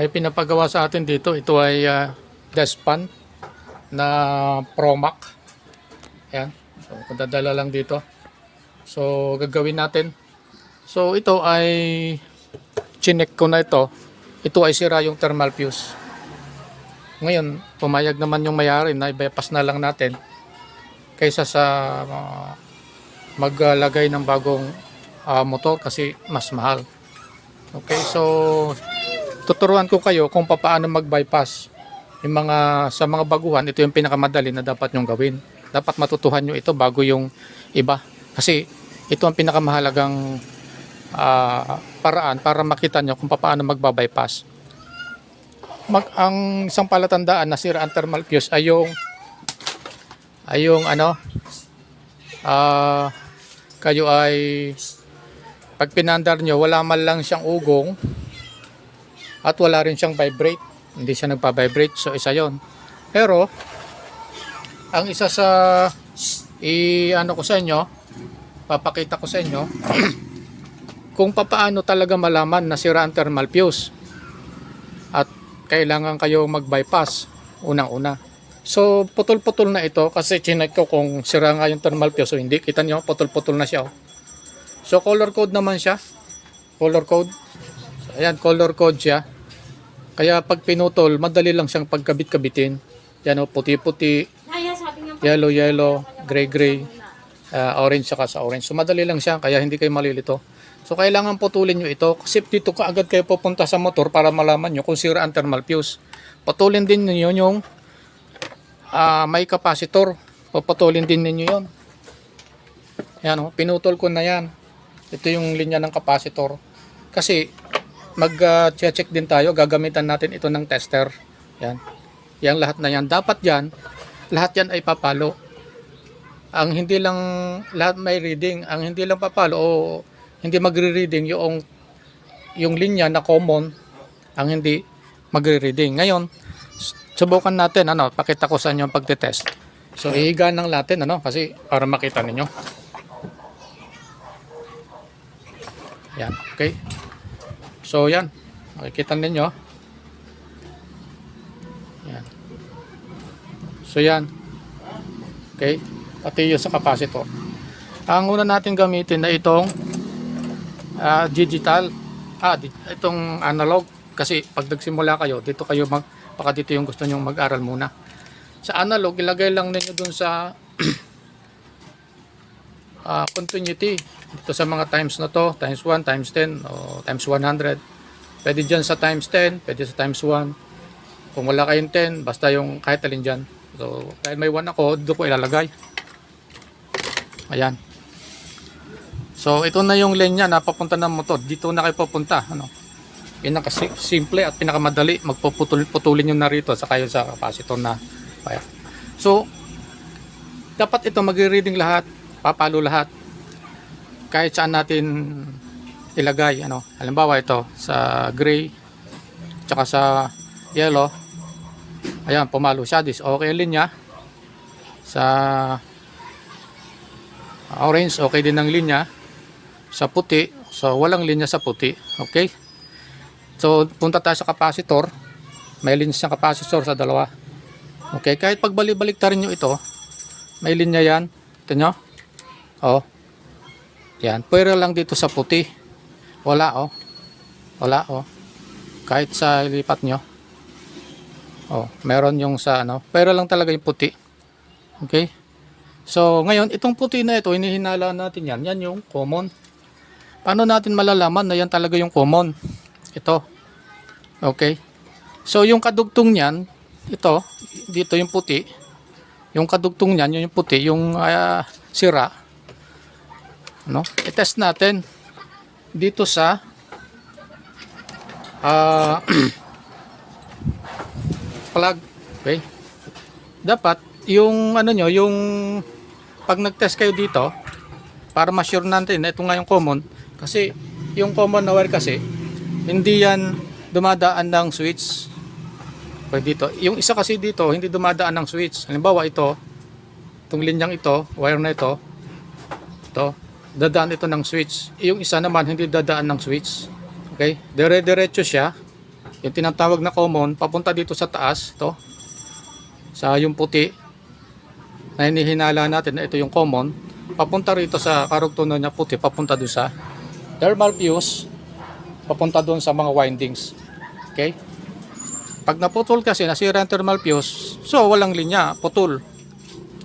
May pinapagawa sa atin dito. Ito ay uh, Despan na Promac. Ayan. So, padadala lang dito. So, gagawin natin. So, ito ay chinek ko na ito. Ito ay sira yung thermal fuse. Ngayon, pumayag naman yung mayari na i-bypass na lang natin kaysa sa uh, maglagay ng bagong uh, motor kasi mas mahal. Okay, so tuturuan ko kayo kung paano mag-bypass. Yung mga sa mga baguhan, ito yung pinakamadali na dapat nyong gawin. Dapat matutuhan nyo ito bago yung iba. Kasi ito ang pinakamahalagang ah, paraan para makita nyo kung paano magba-bypass. Mag, ang isang palatandaan na sira ang thermal fuse ay yung ay yung ano ah kayo ay pag pinandar nyo wala man lang siyang ugong at wala rin siyang vibrate. Hindi siya nagpa-vibrate so isa yon pero ang isa sa i ano ko sa inyo papakita ko sa inyo kung papaano talaga malaman na sira ang thermal fuse. At kailangan kayo mag-bypass unang-una. So putol-putol na ito kasi chinek ko kung sira nga yung thermal fuse o hindi. Kita nyo putol-putol na siya oh. so color code naman siya. Color code. so, ayan color code siya. Kaya pag pinutol madali lang siyang pagkabit-kabitin. Yan o puti-puti. Sabi nga yellow yellow gray gray. Uh, orange saka sa orange. So madali lang siya kaya hindi kayo malilito. So kailangan putulin nyo ito. Kasi dito ka agad kayo pupunta sa motor para malaman nyo kung sira ang thermal fuse. Putulin din ninyo yung ah, may capacitor. Puputulin din ninyo yon yan o pinutol ko na yan. Ito yung linya ng capacitor. Kasi mag ah, check din tayo. Gagamitan natin ito ng tester. Yan. Yan lahat na yan. Dapat yan lahat yan ay papalo. Ang hindi lang lahat may reading ang hindi lang papalo o hindi magre-reading yung yung linya na common ang hindi magre-reading. Ngayon subukan natin ano pakita ko sa inyo ang pagte-test. So ihiga lang natin ano kasi para makita ninyo. Yan okay so yan makikita ninyo yan so yan Okay? Pati yung sa capacitor. Ang una natin gamitin na itong ah, digital, ah, di- itong analog. Kasi pag nagsimula kayo, dito kayo mag, baka dito yung gusto nyong mag-aral muna. Sa analog, ilagay lang ninyo dun sa ah, continuity. Dito sa mga times na to, times 1, times 10, o times 100. Pwede dyan sa times 10, pwede sa times 1. Kung wala kayong 10, basta yung kahit alin dyan. So, dahil may 1 ako, doon ko ilalagay. Ayan. So, ito na yung linya na papunta ng motor. Dito na kayo papunta. Ano? Pinaka simple at pinakamadali. Magpuputulin nyo na rito sa kayo sa capacitor na. Ayan. So, dapat ito magre-reading lahat. Papalo lahat. Kahit saan natin ilagay. Ano? Halimbawa ito sa gray tsaka sa yellow Ayan, pumalo siya. This okay linya. Sa orange, okay din ang linya. Sa puti, so walang linya sa puti. Okay? So, punta tayo sa capacitor. May linya sa capacitor sa dalawa. Okay, kahit pagbalik-balik nyo ito, may linya yan. Ito nyo? Oh. Yan. Pero lang dito sa puti. Wala, oh. Wala, oh. Kahit sa lipat nyo. Oh, meron yung sa ano, pero lang talaga yung puti. Okay? So, ngayon, itong puti na ito, hinihinala natin yan. Yan yung common. Paano natin malalaman na yan talaga yung common? Ito. Okay? So, yung kadugtong niyan, ito, dito yung puti. Yung kadugtong niyan, yun yung puti, yung ah, sira. Ano? I-test natin dito sa ah plug. Okay? Dapat yung ano nyo, yung pag nag-test kayo dito, para ma-sure natin na ito nga yung common, kasi yung common na wire kasi, hindi yan dumadaan ng switch. Pwede dito. Yung isa kasi dito, hindi dumadaan ng switch. Halimbawa ito, itong linyang ito, wire na ito, ito, dadaan ito ng switch. Yung isa naman, hindi dadaan ng switch. Okay? Dire-diretso siya. yung tinatawag na common, papunta dito sa taas, to, sa yung puti, na hinihinala natin na ito yung common, papunta rito sa karugtunan niya puti, papunta doon sa thermal fuse, papunta doon sa mga windings. Okay? Pag naputol kasi, nasira ang thermal fuse, so walang linya, putol.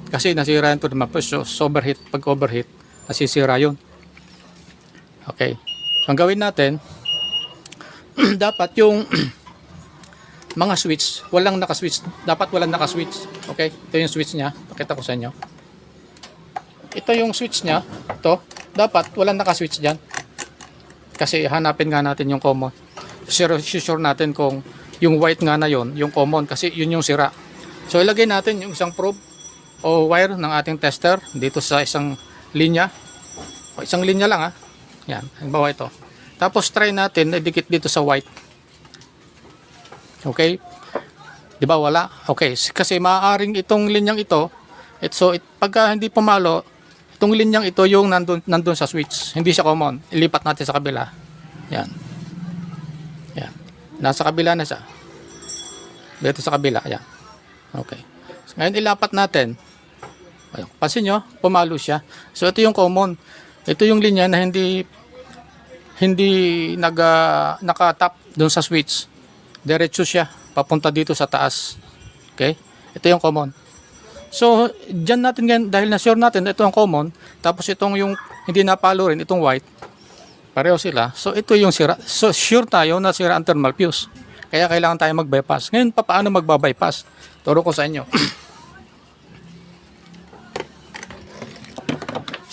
Kasi nasira yung thermal fuse, so overheat, pag overheat, nasisira yun. Okay. So, ang gawin natin, dapat yung mga switch, walang naka-switch. Dapat walang naka-switch. Okay? Ito yung switch niya. Pakita ko sa inyo. Ito yung switch niya. Ito. Dapat walang naka-switch dyan. Kasi hanapin nga natin yung common. Sure, sure natin kung yung white nga na yon yung common. Kasi yun yung sira. So ilagay natin yung isang probe o wire ng ating tester dito sa isang linya. O, isang linya lang ha. Yan. Halimbawa ito. Tapos try natin na dikit dito sa white. Okay? 'Di ba wala? Okay, kasi maaaring itong linyang ito, it so it, pagka hindi pumalo, itong linyang ito yung nandun, nandun sa switch. Hindi siya common. Ilipat natin sa kabila. Yan. Yan. Nasa kabila na siya. Dito sa kabila. Yan. Okay. So, ngayon ilapat natin. Ayun. Pansin nyo, pumalo siya. So ito yung common. Ito yung linya na hindi hindi naga nakatap doon sa switch. Diretso siya papunta dito sa taas. Okay? Ito yung common. So, diyan natin ngayon, dahil na sure natin ito ang common, tapos itong yung hindi napalo rin, itong white, pareho sila. So, ito yung sira. So, sure tayo na sira ang thermal fuse. Kaya kailangan tayo mag-bypass. Ngayon, pa, paano magba-bypass? Turo ko sa inyo.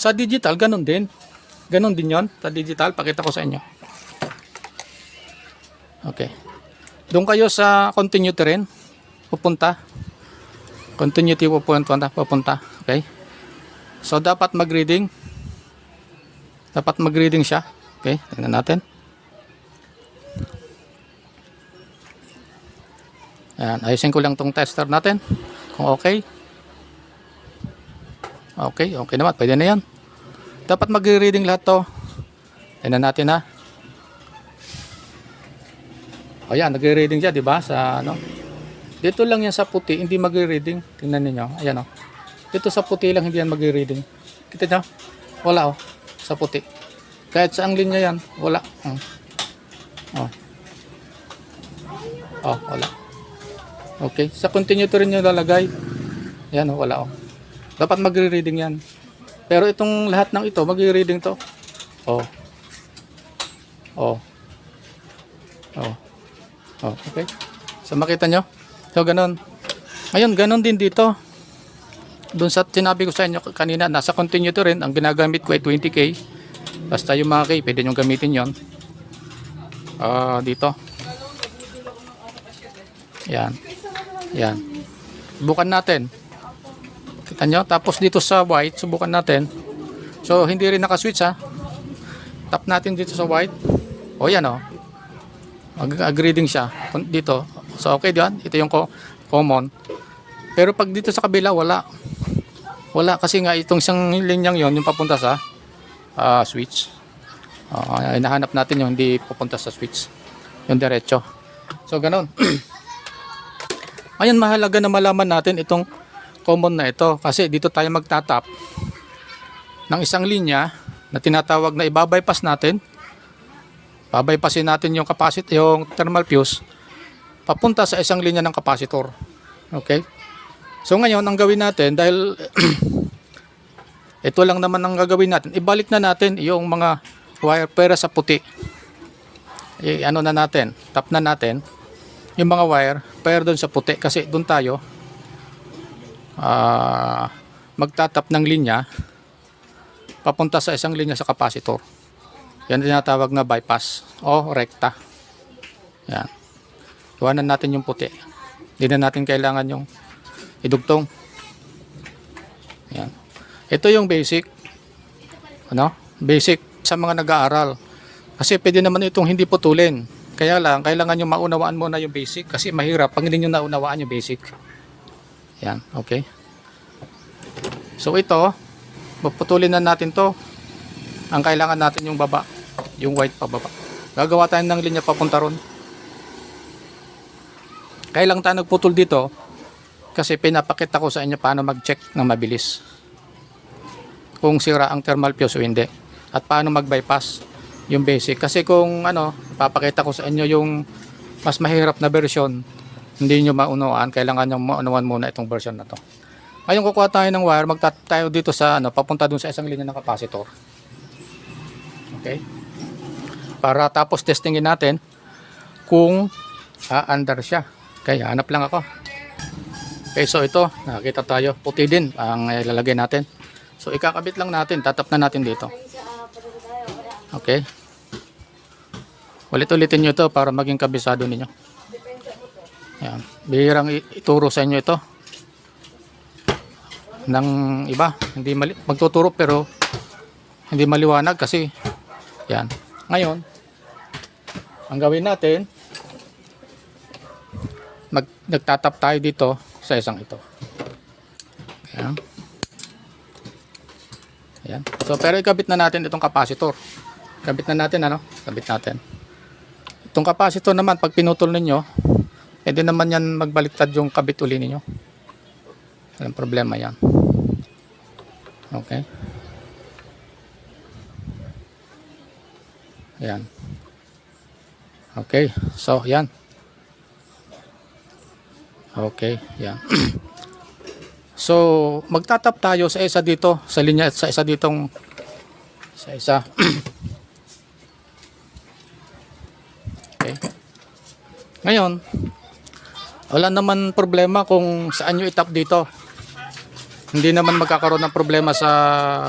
sa digital, ganun din. Ganun din yon Sa digital, pakita ko sa inyo. Okay. Doon kayo sa continuity rin. Pupunta. Continuity pupunta. Pupunta. Okay. So, dapat mag-reading. Dapat mag-reading siya. Okay. Tingnan natin. Ayan. Ayusin ko lang tong tester natin. Kung okay. Okay. Okay naman. Pwede na yan. Dapat mag-reading lahat to. Tingnan natin ha. O yan, nagre-reading siya, di ba? Sa ano? Dito lang yan sa puti, hindi magre-reading. Tingnan niyo. Ayan oh. Dito sa puti lang hindi yan magre-reading. Kita niyo? Wala oh. Sa puti. Kahit sa ang linya yan, wala. Oh. Oh. Oh, wala. Okay. Sa continue to rin yung lalagay. Yan oh, wala oh. Dapat magre-reading yan. Pero itong lahat ng ito, magre-reading to. Oh. Oh. Oh. Oh, okay. So makita nyo? So ganun. Ngayon, ganun din dito. Doon sa sinabi ko sa inyo kanina, nasa continue to rin. Ang ginagamit ko ay 20k. Basta yung mga k, pwede nyo gamitin yon. Ah, dito. Yan. Yan. Subukan natin. Kita nyo? Tapos dito sa white, subukan natin. So, hindi rin nakaswitch ha. Tap natin dito sa white. O yan o. Mag-agree din siya dito. So okay diyan, ito yung co- common. Pero pag dito sa kabila wala. Wala kasi nga itong isang linyang yon yung papunta sa ah, switch. Uh, hinahanap natin yung hindi papunta sa switch. Yung diretso. So ganun. Ayun mahalaga na malaman natin itong common na ito kasi dito tayo magtatap ng isang linya na tinatawag na ibabypass natin babypassin natin yung capacitor, yung thermal fuse papunta sa isang linya ng capacitor. Okay? So ngayon, ang gawin natin dahil ito lang naman ang gagawin natin, ibalik na natin yung mga wire pera sa puti. I, ano na natin, tap na natin yung mga wire pera doon sa puti kasi doon tayo ah magtatap ng linya papunta sa isang linya sa capacitor. Yan tinatawag na bypass o rekta. Yan. Iwanan natin yung puti. Hindi na natin kailangan yung idugtong. Yan. Ito yung basic. Ano? Basic sa mga nag-aaral. Kasi pwede naman itong hindi putulin. Kaya lang, kailangan nyo maunawaan muna yung basic. Kasi mahirap pag hindi nyo naunawaan yung basic. Yan. Okay. So ito, puputulin na natin to ang kailangan natin yung baba yung white pababa gagawa tayo ng linya papunta ron Kaya lang tayo nagputol dito kasi pinapakita ko sa inyo paano mag-check ng mabilis. Kung sira ang thermal fuse o hindi. At paano mag-bypass yung basic. Kasi kung ano, papakita ko sa inyo yung mas mahirap na version, hindi nyo maunawaan, kailangan nyo maunawan muna itong version na to. Ngayon kukuha tayo ng wire, magtat tayo dito sa ano, papunta dun sa isang linya ng capacitor. Okay? Para tapos testingin natin kung aandar siya. Kaya hanap lang ako. Okay, so ito, nakakita tayo. Puti din ang ilalagay natin. So ikakabit lang natin, tatap na natin dito. Okay. Ulit-ulitin nyo ito para maging kabisado ninyo. Yan. Bihirang ituro sa inyo ito. Ng iba. Hindi mali magtuturo pero hindi maliwanag kasi yan. Ngayon, ang gawin natin, mag, nagtatap tayo dito sa isang ito. Ayan. Ayan. So, pero ikabit na natin itong capacitor. Kabit na natin, ano? Kabit natin. Itong capacitor naman, pag pinutol ninyo, pwede naman yan magbaliktad yung kabit uli ninyo. Walang problema yan. Okay. Ayan. Okay. So, yan. Okay. Yan. so, magtatap tayo sa isa dito, sa linya at sa isa ditong sa isa. okay. Ngayon, wala naman problema kung saan nyo itap dito. Hindi naman magkakaroon ng problema sa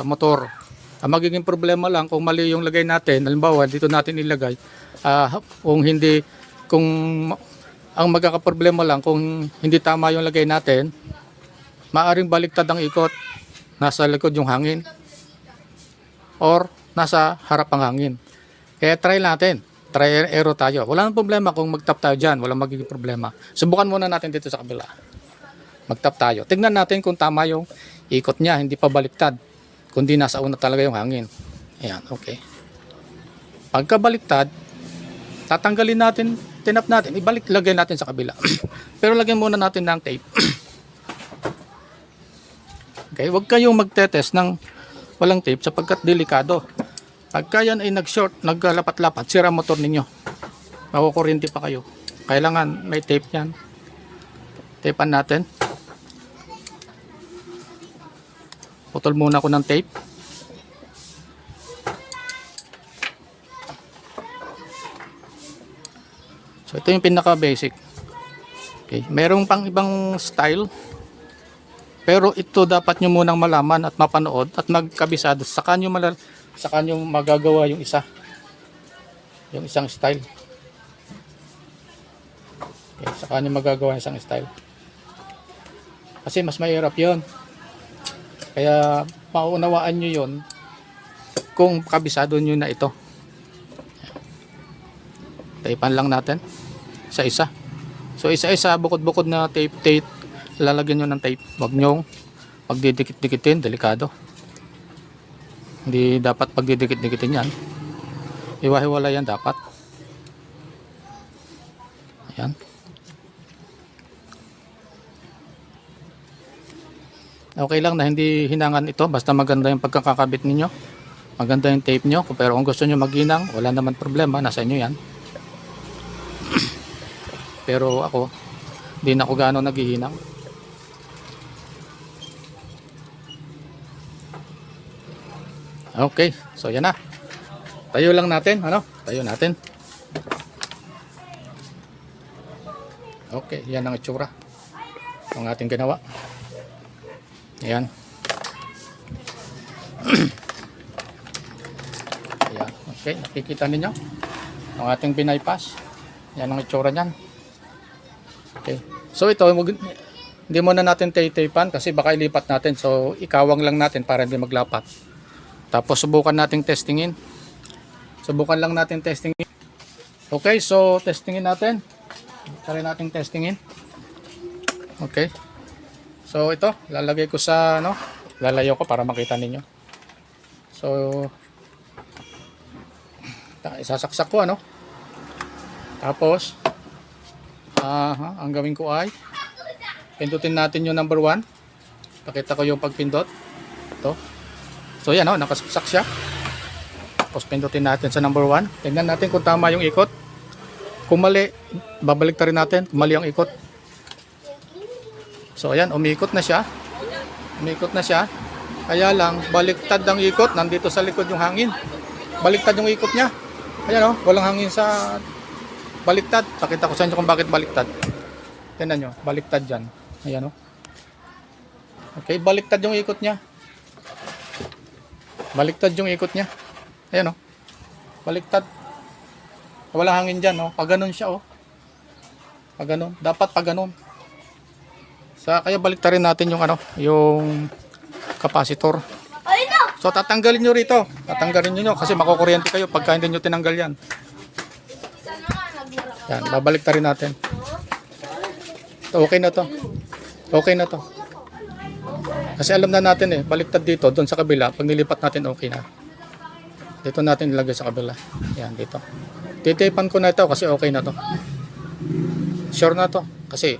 motor. Ang magiging problema lang kung mali yung lagay natin, halimbawa dito natin ilagay, ah, kung hindi, kung ang magkakaproblema lang kung hindi tama yung lagay natin, maaring baliktad ang ikot, nasa likod yung hangin, or nasa harap ang hangin. Kaya try natin, try and error tayo. Wala nang problema kung mag-tap tayo dyan, walang magiging problema. Subukan muna natin dito sa kabila. Mag-tap tayo. Tignan natin kung tama yung ikot niya, hindi pa baliktad. Kundi nasa una talaga yung hangin. Ayan, okay. Pagka baliktad, tatanggalin natin, tinap natin, ibalik, lagay natin sa kabila. Pero lagyan muna natin ng tape. okay, huwag kayong magtetest ng walang tape sapagkat delikado. Pagka yan ay nag-short, naglalapat-lapat, sira motor ninyo. Makukurinti pa kayo. Kailangan may tape yan. Tapean natin. Putol muna ako ng tape. So ito yung pinaka basic. Okay, merong pang ibang style. Pero ito dapat nyo munang malaman at mapanood at magkabisado. Saka nyo, malal saka nyo magagawa yung isa. Yung isang style. Okay, saka nyo magagawa yung isang style. Kasi mas mahirap yon Kaya maunawaan nyo yon kung kabisado nyo na ito. Tapean lang natin sa isa. So isa-isa bukod-bukod na tape tape lalagyan nyo ng tape. Huwag nyo pagdidikit-dikitin, delikado. Hindi dapat pagdidikit-dikitin yan. Iwahiwala yan dapat. Ayan. Okay lang na hindi hinangan ito basta maganda yung pagkakakabit ninyo. Maganda yung tape nyo. Pero kung gusto nyo maghinang, wala naman problema. Nasa inyo yan. Pero ako, hindi na ako gaano naghihinang. Okay, so yan na. Tayo lang natin, ano? Tayo natin. Okay, yan ang itsura ng ating ginawa. Ayan. Ayan. Okay, nakikita ninyo ang ating binaypass. Yan ang itsura niyan. Okay. So ito, hindi muna natin tay-taypan kasi baka ilipat natin. So ikawang lang natin para hindi maglapat. Tapos subukan nating testingin. Subukan lang natin testingin. Okay, so testingin natin. Try nating testingin. Okay. So ito, lalagay ko sa ano, lalayo ko para makita ninyo. So isasaksak ko ano. Tapos Aha, ang gawin ko ay pindutin natin yung number 1. Pakita ko yung pagpindot. So yan oh, nakasaksak siya. Tapos pindutin natin sa number 1. Tingnan natin kung tama yung ikot. Kung mali, babalik rin natin. Kung mali ang ikot. So ayan, umikot na siya. Umikot na siya. Kaya lang, baliktad ang ikot. Nandito sa likod yung hangin. Baliktad yung ikot niya. Ayan oh, walang hangin sa baliktad. Pakita ko sa inyo kung bakit baliktad. Tingnan nyo, baliktad dyan. Ayan oh. Okay, baliktad yung ikot niya. Baliktad yung ikot niya. Ayan oh. Baliktad. Wala hangin dyan oh. Pag ganun siya oh. Pag ganun. Dapat pag ganun. Sa, kaya baliktarin natin yung ano, yung capacitor. So tatanggalin nyo rito. Tatanggalin nyo kasi makukuryente kayo pagka hindi nyo tinanggal yan. Yan, babalik ta rin natin. Okay na to. Okay na to. Kasi alam na natin eh, baliktad dito, doon sa kabila, pag nilipat natin okay na. Dito natin ilagay sa kabila. Yan, dito. Titipan ko na ito kasi okay na to. Sure na to. Kasi,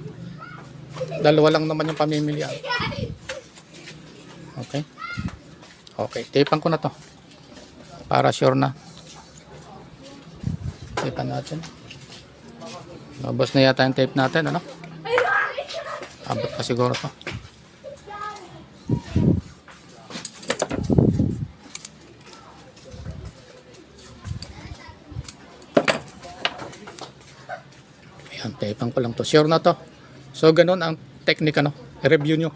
dalawa lang naman yung pamimilian. Okay. Okay, tipan ko na to. Para sure na. Tipan natin. Labas na yata yung tape natin, ano? Abot pa siguro to. Tapang ko lang to. Sure na to. So, ganun ang technique, ano? I-review nyo.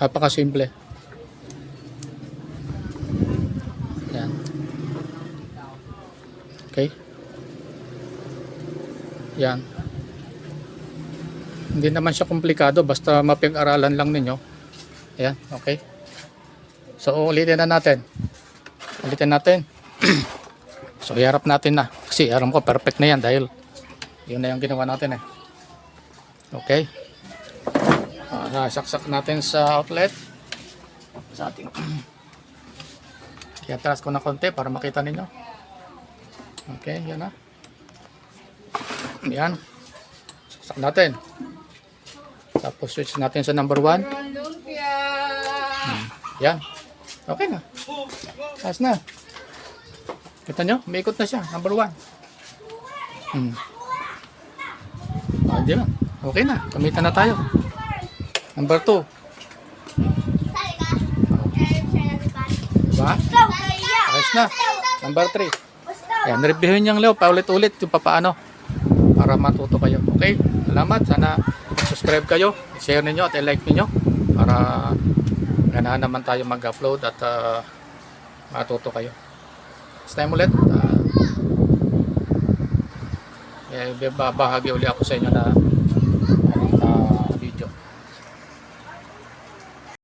Napaka-simple. Yan. Okay. Yan. Hindi naman siya komplikado basta mapag-aralan lang ninyo. Ayan, okay. So ulitin na natin. Ulitin natin. so iharap natin na. Kasi aram ko perfect na yan dahil yun na yung ginawa natin eh. Okay. Uh, saksak natin sa outlet. Sa ating Kaya taas ko na konti para makita ninyo. Okay, yan na. Yan. Saksak natin. Tapos switch natin sa number 1. Lumpia! Yan. Okay na. Taas na. Kita nyo? May ikot na siya. Number 1. Hmm. Ah, di? Okay na. Kamitan na tayo. Number 2. Diba? Ayos na. Number 3. Yan, reviewin niyang Leo, paulit-ulit yung papaano para matuto kayo. Okay? Salamat. Sana subscribe kayo, share ninyo at i-like ninyo para ganahan naman tayo mag-upload at uh, matuto kayo. Next time ulit, uh, eh, babahagi uli ako sa inyo na